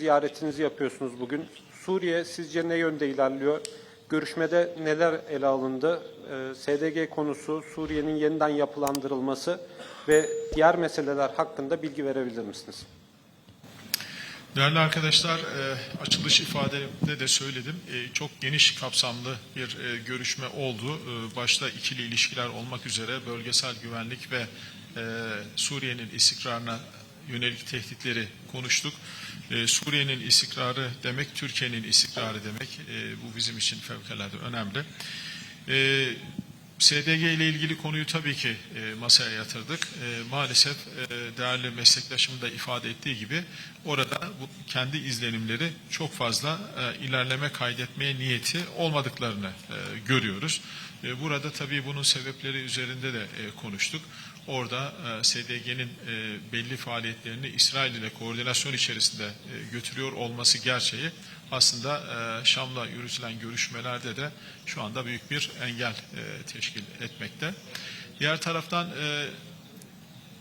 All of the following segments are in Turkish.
ziyaretinizi yapıyorsunuz bugün. Suriye sizce ne yönde ilerliyor? Görüşmede neler ele alındı? Ee, SDG konusu, Suriye'nin yeniden yapılandırılması ve diğer meseleler hakkında bilgi verebilir misiniz? Değerli arkadaşlar, e, açılış ifademde de söyledim. E, çok geniş kapsamlı bir e, görüşme oldu. Başta ikili ilişkiler olmak üzere bölgesel güvenlik ve Suriye'nin istikrarına yönelik tehditleri konuştuk. E, Suriye'nin istikrarı demek, Türkiye'nin istikrarı demek. E, bu bizim için fevkalade önemli. E, SDG ile ilgili konuyu tabii ki e, masaya yatırdık. E, maalesef e, değerli meslektaşımın da ifade ettiği gibi orada bu kendi izlenimleri çok fazla e, ilerleme kaydetmeye niyeti olmadıklarını e, görüyoruz. E, burada tabii bunun sebepleri üzerinde de e, konuştuk. Orada e, SDG'nin belli faaliyetlerini İsrail ile koordinasyon içerisinde götürüyor olması gerçeği aslında Şam'la yürütülen görüşmelerde de şu anda büyük bir engel teşkil etmekte. Diğer taraftan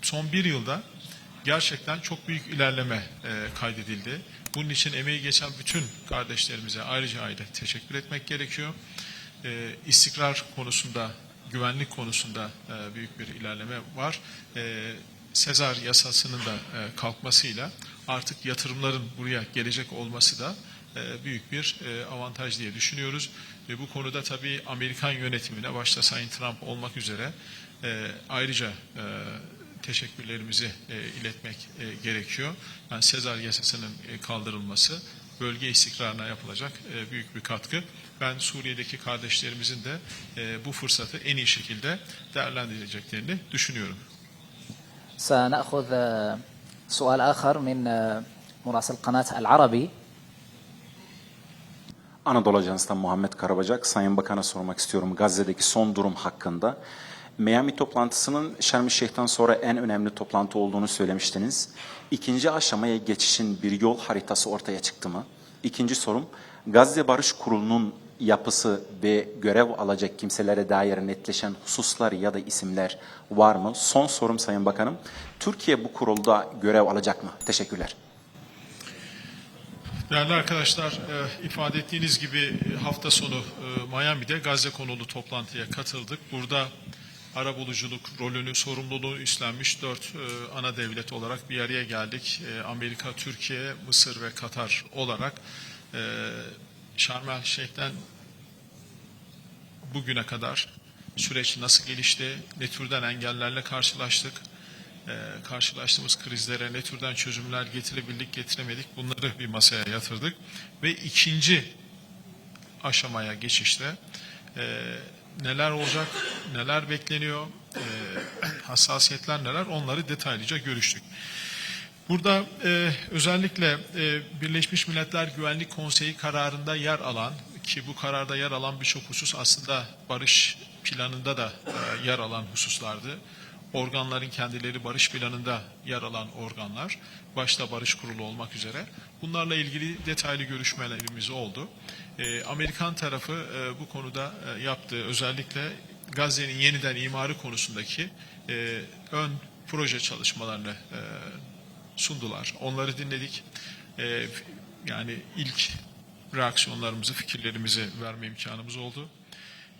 son bir yılda gerçekten çok büyük ilerleme kaydedildi. Bunun için emeği geçen bütün kardeşlerimize ayrıca ayrı teşekkür etmek gerekiyor. E, istikrar konusunda, güvenlik konusunda e, büyük bir ilerleme var. E, Sezar yasasının da e, kalkmasıyla artık yatırımların buraya gelecek olması da e, büyük bir e, avantaj diye düşünüyoruz. Ve bu konuda tabii Amerikan yönetimine başta Sayın Trump olmak üzere e, ayrıca e, teşekkürlerimizi e, iletmek e, gerekiyor. Yani Sezar yasasının e, kaldırılması bölge istikrarına yapılacak e, büyük bir katkı. Ben Suriye'deki kardeşlerimizin de e, bu fırsatı en iyi şekilde değerlendireceklerini düşünüyorum. سنأخذ آه، سؤال آخر من آه، مراسل قناة العربي Anadolu Ajansı'ndan Muhammed Karabacak. Sayın Bakan'a sormak istiyorum Gazze'deki son durum hakkında. Miami toplantısının Şerm El Şeyh'ten sonra en önemli toplantı olduğunu söylemiştiniz. İkinci aşamaya geçişin bir yol haritası ortaya çıktı mı? İkinci sorum, Gazze Barış Kurulu'nun yapısı ve görev alacak kimselere dair netleşen hususlar ya da isimler var mı? Son sorum Sayın Bakanım, Türkiye bu kurulda görev alacak mı? Teşekkürler. Değerli arkadaşlar, e, ifade ettiğiniz gibi e, hafta sonu e, Miami'de Gazze konulu toplantıya katıldık. Burada arabuluculuk rolünü, sorumluluğu üstlenmiş dört e, ana devlet olarak bir araya geldik. E, Amerika, Türkiye, Mısır ve Katar olarak e, Şarm Şeyh'ten bugüne kadar süreç nasıl gelişti, ne türden engellerle karşılaştık, e, karşılaştığımız krizlere ne türden çözümler getirebildik, getiremedik bunları bir masaya yatırdık. Ve ikinci aşamaya geçişte e, neler olacak, neler bekleniyor, e, hassasiyetler neler onları detaylıca görüştük. Burada e, özellikle e, Birleşmiş Milletler Güvenlik Konseyi kararında yer alan ki bu kararda yer alan birçok husus aslında barış planında da e, yer alan hususlardı. Organların kendileri barış planında yer alan organlar, başta barış kurulu olmak üzere. Bunlarla ilgili detaylı görüşmelerimiz oldu. E, Amerikan tarafı e, bu konuda e, yaptığı özellikle Gazze'nin yeniden imarı konusundaki e, ön proje çalışmalarını e, sundular. Onları dinledik. Ee, yani ilk reaksiyonlarımızı, fikirlerimizi verme imkanımız oldu.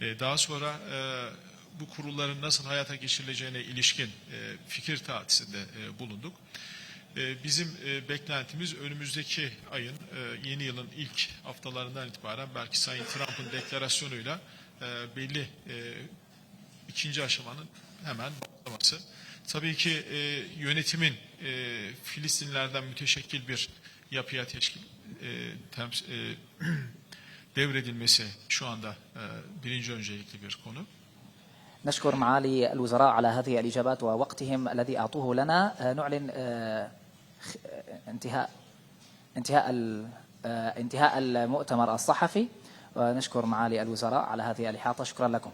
Ee, daha sonra e, bu kurulların nasıl hayata geçirileceğine ilişkin e, fikir tatisinde e, bulunduk. E, bizim e, beklentimiz önümüzdeki ayın, e, yeni yılın ilk haftalarından itibaren belki Sayın Trump'ın deklarasyonuyla e, belli e, ikinci aşamanın hemen başlaması. Tabii ki e, yönetimin e, Filistinlerden müteşekkil bir yapıya teşkil e, tems- e, devredilmesi şu anda e, birinci öncelikli bir konu. نشكر معالي الوزراء على هذه الإجابات ووقتهم الذي أعطوه لنا. آه، نعلن آه، آه، انتهاء انتهاء انتهاء المؤتمر الصحفي. ونشكر معالي الوزراء على هذه الإحاطة. شكرا لكم.